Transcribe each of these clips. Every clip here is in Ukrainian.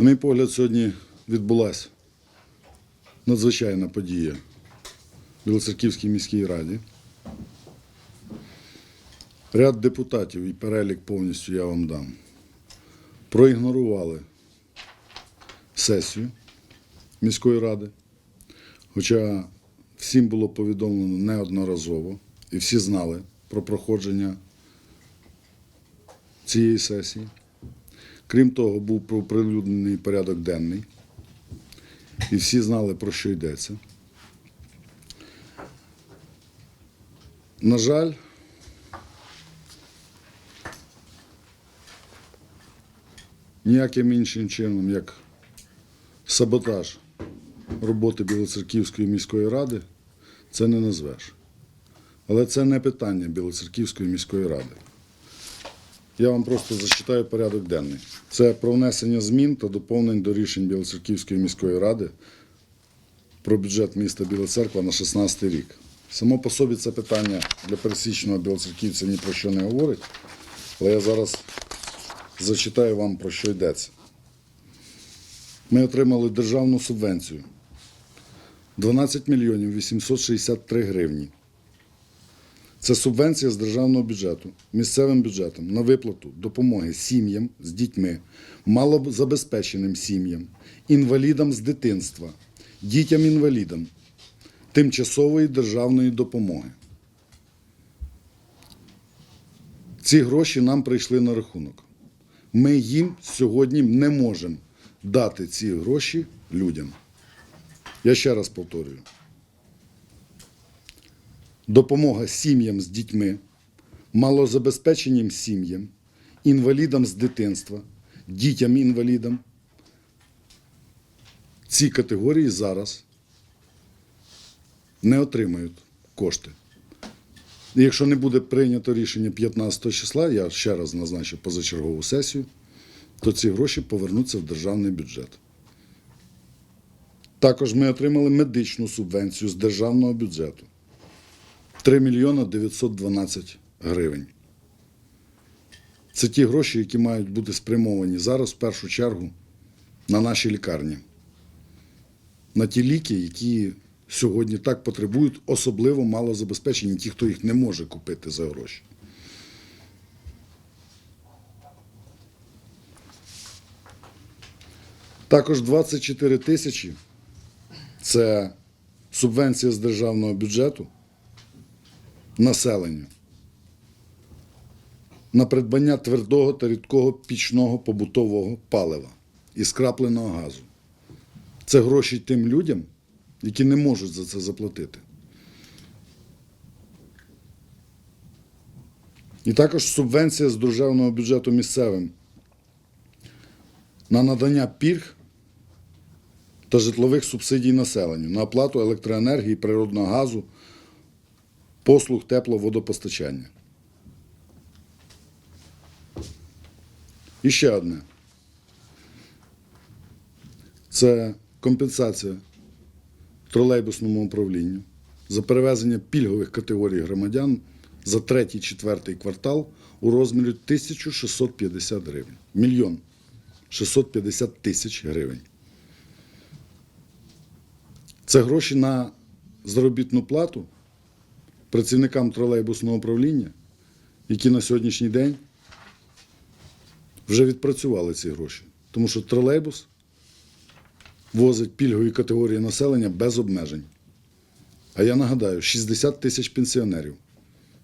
На мій погляд, сьогодні відбулася надзвичайна подія в Білоцерківській міській раді. Ряд депутатів і перелік повністю я вам дам. Проігнорували сесію міської ради, хоча всім було повідомлено неодноразово, і всі знали про проходження цієї сесії. Крім того, був оприлюднений порядок денний, і всі знали, про що йдеться. На жаль, ніяким іншим чином, як саботаж роботи Білоцерківської міської ради, це не назвеш. Але це не питання Білоцерківської міської ради. Я вам просто зачитаю порядок денний. Це про внесення змін та доповнень до рішень Білоцерківської міської ради про бюджет міста Біла Церква на 16 рік. Само по собі це питання для пересічного білоцерківця ні про що не говорить, але я зараз зачитаю вам про що йдеться. Ми отримали державну субвенцію 12 мільйонів 863 гривні. Це субвенція з державного бюджету місцевим бюджетом на виплату допомоги сім'ям з дітьми, малозабезпеченим сім'ям, інвалідам з дитинства, дітям-інвалідам, тимчасової державної допомоги. Ці гроші нам прийшли на рахунок. Ми їм сьогодні не можемо дати ці гроші людям. Я ще раз повторюю. Допомога сім'ям з дітьми, малозабезпеченим сім'ям, інвалідам з дитинства, дітям-інвалідам. Ці категорії зараз не отримають кошти. Якщо не буде прийнято рішення 15 числа, я ще раз назначу позачергову сесію, то ці гроші повернуться в державний бюджет. Також ми отримали медичну субвенцію з державного бюджету. 3 мільйона 912 гривень. Це ті гроші, які мають бути спрямовані зараз в першу чергу на наші лікарні, на ті ліки, які сьогодні так потребують, особливо малозабезпечені, ті, хто їх не може купити за гроші. Також 24 тисячі це субвенція з державного бюджету населенню на придбання твердого та рідкого пічного побутового палива і скрапленого газу. Це гроші тим людям, які не можуть за це заплатити. І також субвенція з державного бюджету місцевим на надання пільг та житлових субсидій населенню на оплату електроенергії, природного газу, послуг тепловодопостачання. І ще одне. Це компенсація тролейбусному управлінню за перевезення пільгових категорій громадян за третій-четвертий квартал у розмірі 1650 гривень. Мільйон 650 тисяч гривень. Це гроші на заробітну плату працівникам тролейбусного управління, які на сьогоднішній день вже відпрацювали ці гроші. Тому що тролейбус возить пільгові категорії населення без обмежень. А я нагадаю, 60 тисяч пенсіонерів,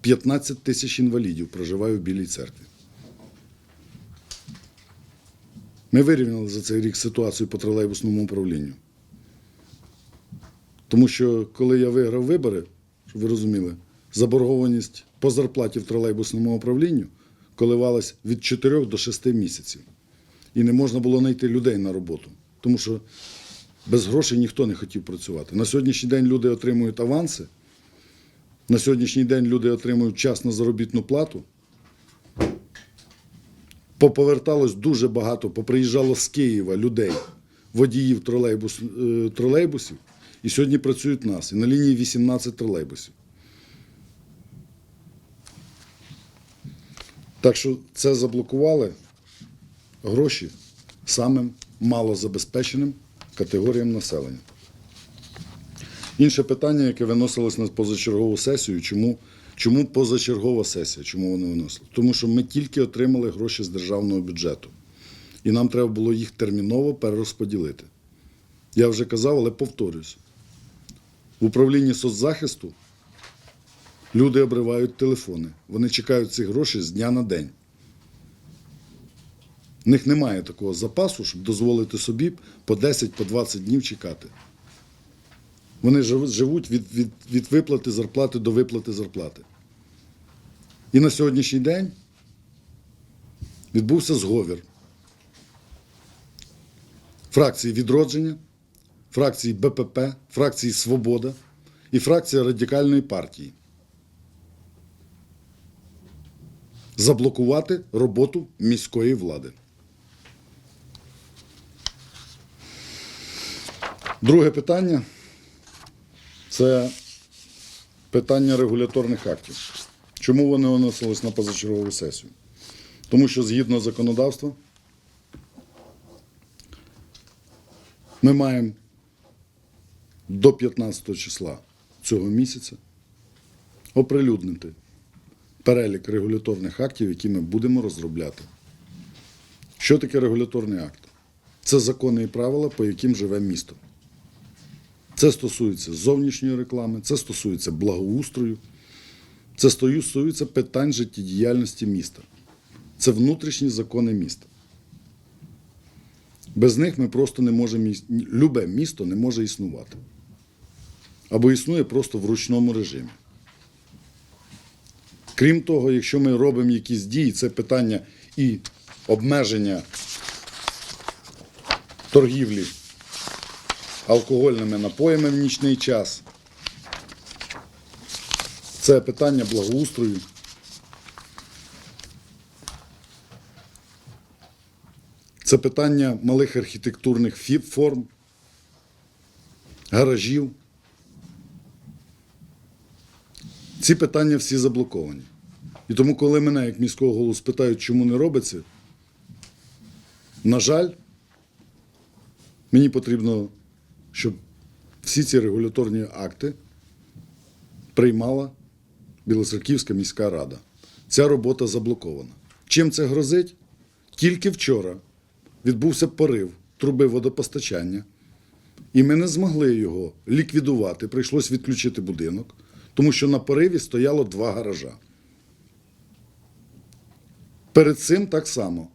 15 тисяч інвалідів проживає в Білій церкві. Ми вирівняли за цей рік ситуацію по тролейбусному управлінню. Тому що коли я виграв вибори, щоб ви розуміли, заборгованість по зарплаті в тролейбусному управлінню коливалась від 4 до 6 місяців. І не можна було знайти людей на роботу, тому що без грошей ніхто не хотів працювати. На сьогоднішній день люди отримують аванси, на сьогоднішній день люди отримують вчасну заробітну плату. Поповерталось дуже багато, поприїжджало з Києва людей, водіїв тролейбус, е, тролейбусів, і сьогодні працюють нас. І на лінії 18 тролейбусів. Так що це заблокували гроші самим малозабезпеченим категоріям населення. Інше питання, яке виносилось на позачергову сесію, чому, чому позачергова сесія? Чому вони виносили? Тому що ми тільки отримали гроші з державного бюджету. І нам треба було їх терміново перерозподілити. Я вже казав, але повторюсь. В управлінні соцзахисту люди обривають телефони. Вони чекають ці гроші з дня на день. В них немає такого запасу, щоб дозволити собі по 10-20 по 20 днів чекати. Вони живуть від, від, від виплати зарплати до виплати зарплати. І на сьогоднішній день відбувся зговір фракції відродження, фракції БПП, фракції Свобода і фракція Радикальної партії. Заблокувати роботу міської влади. Друге питання це питання регуляторних актів. Чому вони виносились на позачергову сесію? Тому що згідно законодавства ми маємо до 15 числа цього місяця оприлюднити перелік регуляторних актів, які ми будемо розробляти. Що таке регуляторний акт? Це закони і правила, по яким живе місто. Це стосується зовнішньої реклами, це стосується благоустрою, це стосується питань життєдіяльності міста. Це внутрішні закони міста. Без них ми просто не можемо, любе місто не може існувати. Або існує просто в ручному режимі. Крім того, якщо ми робимо якісь дії, це питання і обмеження торгівлі алкогольними напоями в нічний час. Це питання благоустрою. Це питання малих архітектурних форм, гаражів. Ці питання всі заблоковані. І тому, коли мене, як міського голову, спитають, чому не робиться, на жаль, мені потрібно, щоб всі ці регуляторні акти приймала Білоцерківська міська рада. Ця робота заблокована. Чим це грозить? Тільки вчора відбувся порив труби водопостачання, і ми не змогли його ліквідувати. Прийшлось відключити будинок, тому що на пориві стояло два гаража. Перед цим так само.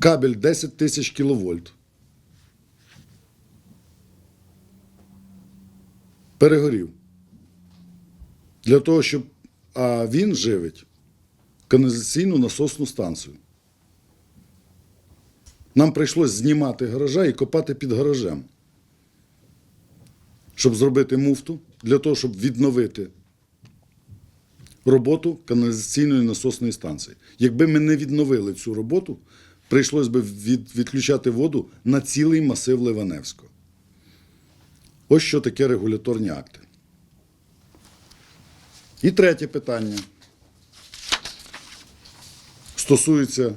Кабель 10 тисяч кіловольт. Перегорів. Для того, щоб. А він живить каналізаційну насосну станцію. Нам прийшлось знімати гаража і копати під гаражем, щоб зробити муфту, для того, щоб відновити роботу каналізаційної насосної станції. Якби ми не відновили цю роботу, прийшлось би від, відключати воду на цілий масив Ливаневського. Ось що таке регуляторні акти. І третє питання стосується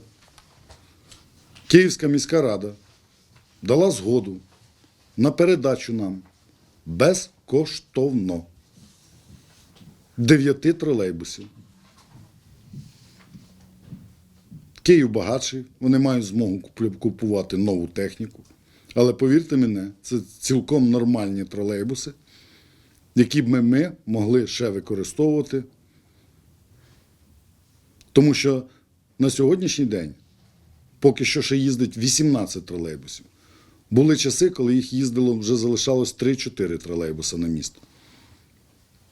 Київська міська рада дала згоду на передачу нам безкоштовно дев'яти тролейбусів. Київ багатший, вони мають змогу купувати нову техніку. Але повірте мене, це цілком нормальні тролейбуси, які б ми, ми могли ще використовувати. Тому що на сьогоднішній день поки що ще їздить 18 тролейбусів. Були часи, коли їх їздило, вже залишалось 3-4 тролейбуса на місто.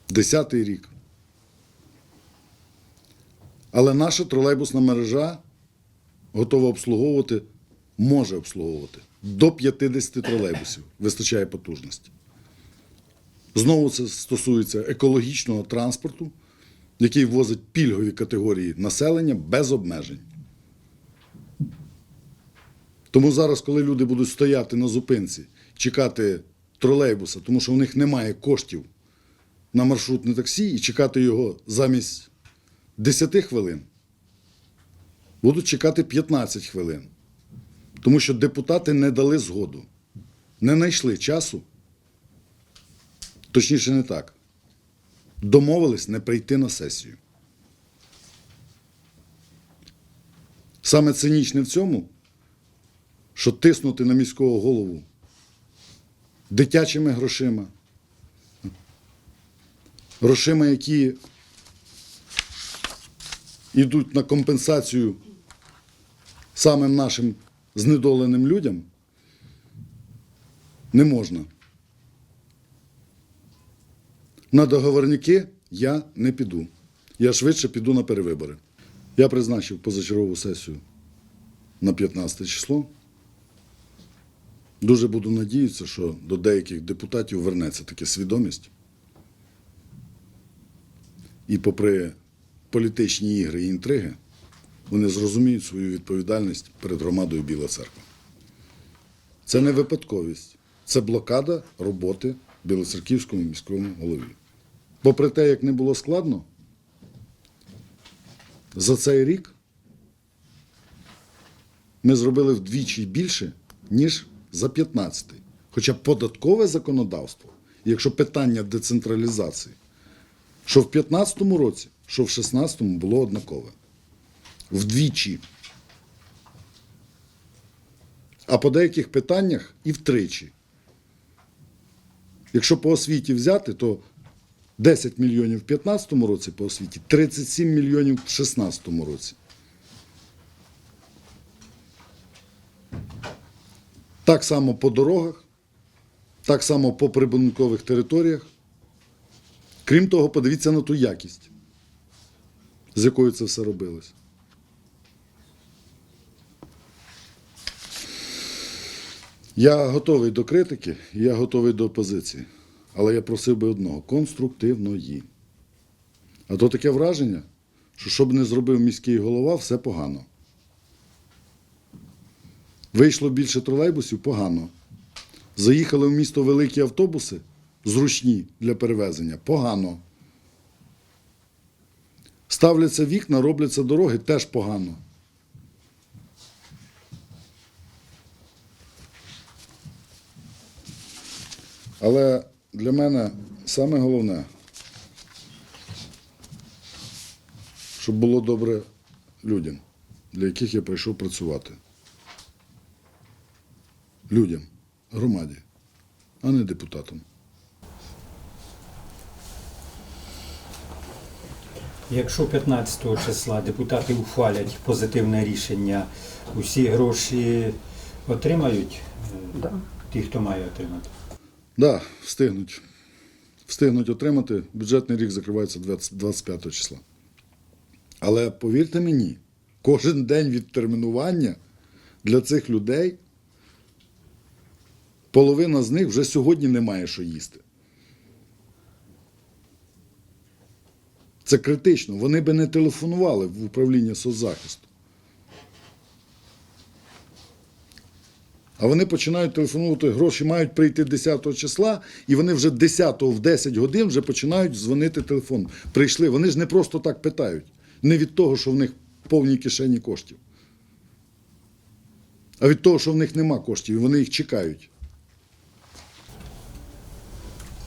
Десятий рік. Але наша тролейбусна мережа готова обслуговувати, може обслуговувати до 50 тролейбусів. Вистачає потужності. Знову це стосується екологічного транспорту, який ввозить пільгові категорії населення без обмежень. Тому зараз, коли люди будуть стояти на зупинці, чекати тролейбуса, тому що у них немає коштів на маршрутне таксі і чекати його замість 10 хвилин, будуть чекати 15 хвилин. Тому що депутати не дали згоду, не знайшли часу, точніше, не так. Домовились не прийти на сесію. Саме цинічне в цьому, що тиснути на міського голову дитячими грошима, грошима, які йдуть на компенсацію самим нашим знедоленим людям, не можна. На договорники я не піду. Я швидше піду на перевибори. Я призначив позачергову сесію на 15 число. Дуже буду надіятися, що до деяких депутатів вернеться таки свідомість. І попри політичні ігри і інтриги, вони зрозуміють свою відповідальність перед громадою Біла Церква. Це не випадковість, це блокада роботи Білоцерківському міському голові. Попри те, як не було складно, за цей рік ми зробили вдвічі більше, ніж за 15-й. Хоча податкове законодавство, якщо питання децентралізації, що в 15-му році, що в 16-му було однакове. Вдвічі. А по деяких питаннях і втричі. Якщо по освіті взяти, то 10 мільйонів в 2015 році по освіті, 37 мільйонів в 2016 році. Так само по дорогах, так само по прибудинкових територіях. Крім того, подивіться на ту якість, з якою це все робилось. Я готовий до критики, я готовий до опозиції. Але я просив би одного конструктивної. А то таке враження, що що б не зробив міський голова, все погано. Вийшло більше тролейбусів погано. Заїхали в місто великі автобуси, зручні для перевезення, погано. Ставляться вікна, робляться дороги теж погано. Але для мене саме головне, щоб було добре людям, для яких я прийшов працювати. Людям, громаді, а не депутатам. Якщо 15 числа депутати ухвалять позитивне рішення, усі гроші отримають Да. ті, хто має отримати. Так, да, встигнуть. Встигнуть отримати. Бюджетний рік закривається 20 25 числа. Але повірте мені, кожен день відтермінування для цих людей половина з них вже сьогодні не має що їсти. Це критично. Вони би не телефонували в управління соцзахисту. А вони починають телефонувати, гроші мають прийти 10 числа, і вони вже 10 в 10 годин вже починають дзвонити телефон. Прийшли. Вони ж не просто так питають. Не від того, що в них повні кишені коштів. А від того, що в них нема коштів, і вони їх чекають.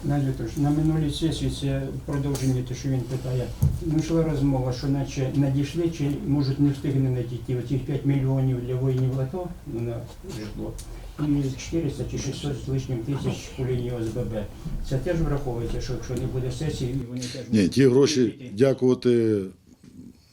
Надя, на минулій сесії це продовження те, що він питає. Ну, йшла розмова, що наче надійшли, чи можуть не встигне надійти оці 5 мільйонів для воїнів АТО ну, на житло. І 400 чи 600 з лишнім тисяч по лінії ОСББ. Це теж враховується, що якщо не буде сесії, вони теж Ні, ті гроші, дякувати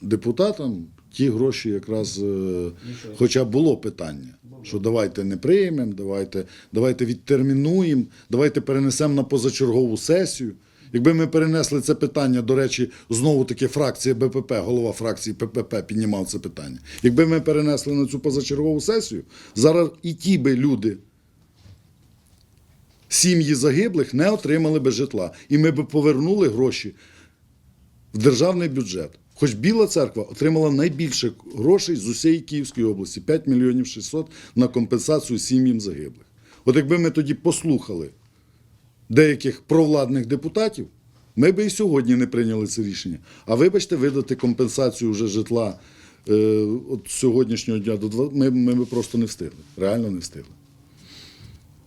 депутатам, ті гроші якраз, е, хоча було питання, що давайте не приймемо, давайте, давайте відтермінуємо, давайте перенесемо на позачергову сесію. Якби ми перенесли це питання, до речі, знову таки фракція БПП, голова фракції ППП піднімав це питання. Якби ми перенесли на цю позачергову сесію, зараз і ті би люди, сім'ї загиблих, не отримали би житла. І ми б повернули гроші в державний бюджет. Хоч Біла церква отримала найбільше грошей з усієї Київської області 5 мільйонів 600 на компенсацію сім'ям загиблих. От якби ми тоді послухали деяких провладних депутатів, ми би і сьогодні не прийняли це рішення. А вибачте, видати компенсацію вже житла е, от сьогоднішнього дня до два, ми, ми би просто не встигли. Реально не встигли.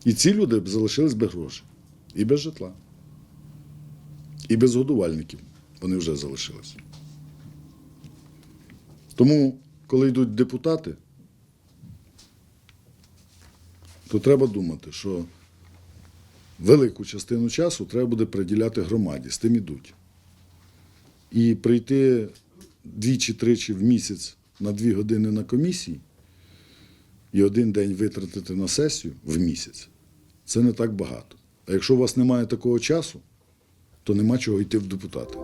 І ці люди б залишились без грошей, і без житла, і без годувальників. Вони вже залишились. Тому, коли йдуть депутати, то треба думати, що велику частину часу треба буде приділяти громаді, з тим ідуть. І прийти двічі-тричі в місяць на дві години на комісії і один день витратити на сесію в місяць це не так багато. А якщо у вас немає такого часу, то нема чого йти в депутати.